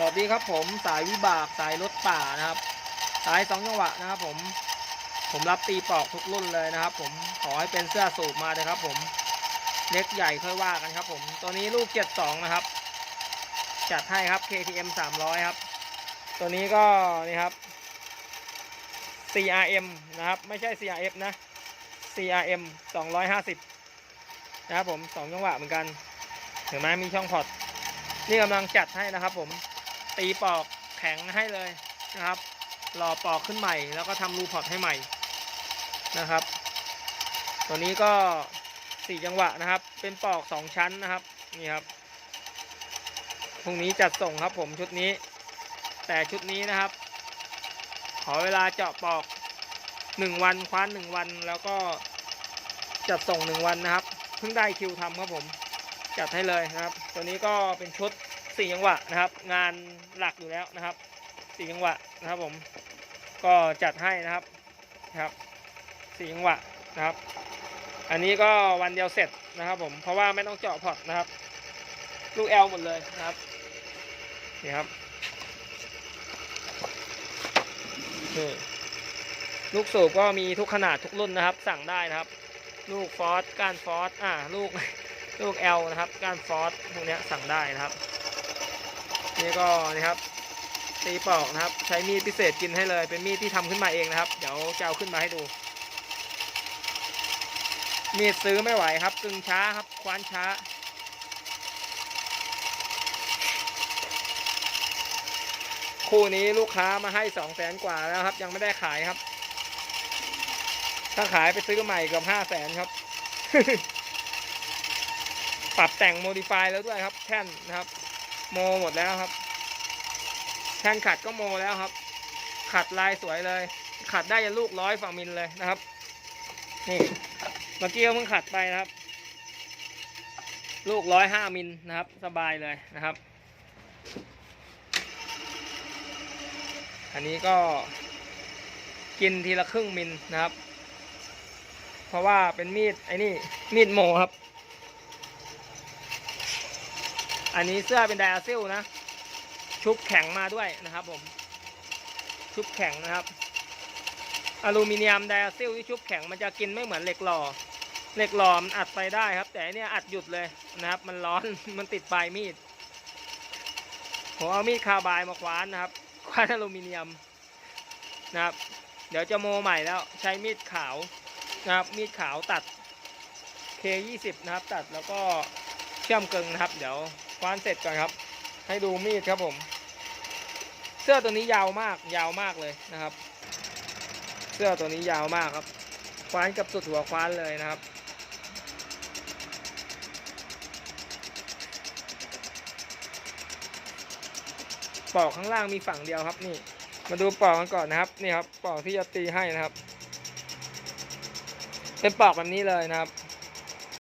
สวัสดีครับผมสายวิบากสายรถป่านะครับ สายสองจังหวะนะครับผมผมรับตีปอกทุกรุ่นเลยนะครับ ผมขอให้เป็นเสื้อสูบมาเลยครับ ผมเล็กใหญ่ค่อยว่ากันครับ ผมตัวนี้ลูก72นะครับ จัดให้ครับ KTM 300ครับ ตัวนี้ก็นี่ครับ CRM นะครับ ไม่ใช่ CRF นะ CRM 250 นะครับผมสองจังหวะเหมือนกันเห็นไหมมีช่องพอร์ตนี่กำลังจัดให้นะครับผม ตีปอกแข็งให้เลยนะครับรอปอกขึ้นใหม่ แล้วก็ทำรูพอร์ตให้ใหม่นะครับ ตัวนี้ก็สี่จังหวะนะครับ เป็นปอกสองชั้นนะครับนี่ครับพรุ่งนี้จัดส่งครับผมชุดนี้ แต่ชุดนี้นะครับ ขอเวลาเจาะปอกหนึ่งวันคว้านหนึ่งวันแล้วก็จัดส่งหนึ่งวันนะครับเพิ่งได้คิวทำครับผมจัดให้เลยนะครับ ตัวนี้ก็เป็นชุด สี่จังหวะนะครับ งานหลักอยู่แล้วนะครับสี่จังหวะนะครับผมก็จัดให้นะครับนะครับสี่จังหวะนะครับ อันนี้ก็วันเดียวเสร็จนะครับผมเพราะว่าไม่ต้องเจาะพอร์ตนะครับ ลูกแอลหมดเลยนะครับนี่ครับนี่ลูกสูบก็มีทุกขนาดทุกรุ่นนะครับ สั่งได้นะครับ ลูกฟอสก้านฟอสอ่าลูกลูก L นะครับก้านฟอสพวกเนี้ยสั่งได้นะครับ นี่ก็นี่ครับ ตีปอกนะครับ ใช้มีดพิเศษกินให้เลย เป็นมีดที่ทำขึ้นมาเองนะครับ เดี๋ยวจะเอาขึ้นมาให้ดู มีดซื้อไม่ไหวครับกึ่งช้าครับ ควานช้าคู่นี้ลูกค้ามาให้สองแสนกว่าแล้วครับ ยังไม่ได้ขายครับ ถ้าขายไปซื้อใหม่เกือบห้าแสนครับ ปรับแต่งโมดิฟายแล้วด้วยครับแท่นนะครับ โมหมดแล้วครับ แท่นขัดก็โมแล้วครับ ขัดลายสวยเลย ขัดได้ยันลูกร้อยฝั่งมิลเลยนะครับ นี่เมื่อกี้เพิ่งขัดไปนะครับ ลูกร้อยห้ามิลนะครับ สบายเลยนะครับ อันนี้ก็กินทีละครึ่งมิลนะครับ เพราะว่าเป็นมีดไอ้นี่มีดโมครับ อันนี้เสื้อเป็นไดอาซิลนะ ชุบแข็งมาด้วยนะครับผม ชุบแข็งนะครับ อลูมิเนียมไดอาซิลที่ชุบแข็งมันจะกินไม่เหมือนเหล็กหล่อ เหล็กหล่อมันอัดไปได้ครับ แต่เนี่ยอัดหยุดเลยนะครับ มันร้อน มันติดปลายมีด ผมเอามีดคาบายมาคว้านนะครับ คว้านอลูมิเนียมนะครับ เดี๋ยวจะโมใหม่แล้วใช้มีดขาวนะครับ มีดขาวตัด K20 นะครับ ตัดแล้วก็เชื่อมกึงนะครับ เดี๋ยว คว้านเสร็จก่อนครับ ให้ดูมีดครับผม เสื้อตัวนี้ยาวมาก ยาวมากเลยนะครับ เสื้อตัวนี้ยาวมากครับ คว้านกับสุดหัวคว้านเลยนะครับปอกข้างล่างมีฝั่งเดียวครับนี่ มาดูปอกกันก่อนนะครับนี่ครับปอกที่จะตีให้นะครับ เป็นปอกแบบนี้เลยนะครับ